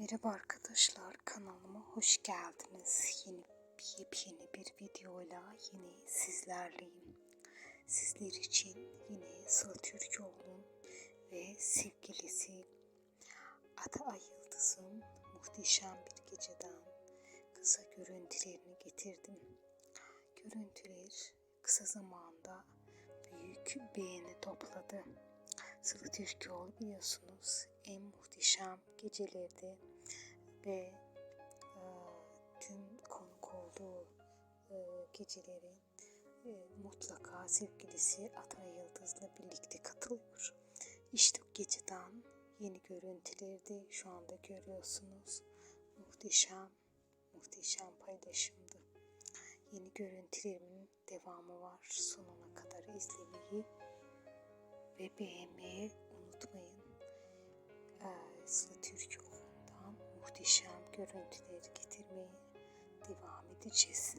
Merhaba arkadaşlar kanalıma hoş geldiniz. Yeni yepyeni bir videoyla yine sizlerleyim. Sizler için yine Sıla Türkoğlu'nun ve sevgilisi Ata Ay Yıldız'ın muhteşem bir geceden kısa görüntülerini getirdim. Görüntüler kısa zamanda büyük beğeni topladı. Sıla Türkoğlu biliyorsunuz en muhteşem gecelerde ve e, tüm konuk olduğu e, gecelerin e, mutlaka sevgilisi Atay Yıldız'la birlikte katılıyor. İşte geceden yeni görüntüleri şu anda görüyorsunuz. Muhteşem, muhteşem paylaşımdı. Yeni görüntülerimin devamı var. Sonuna kadar izlemeyi ve beğenmeyi unutmayın. Ee, Sıla muhteşem görüntüleri getirmeye devam edeceğiz.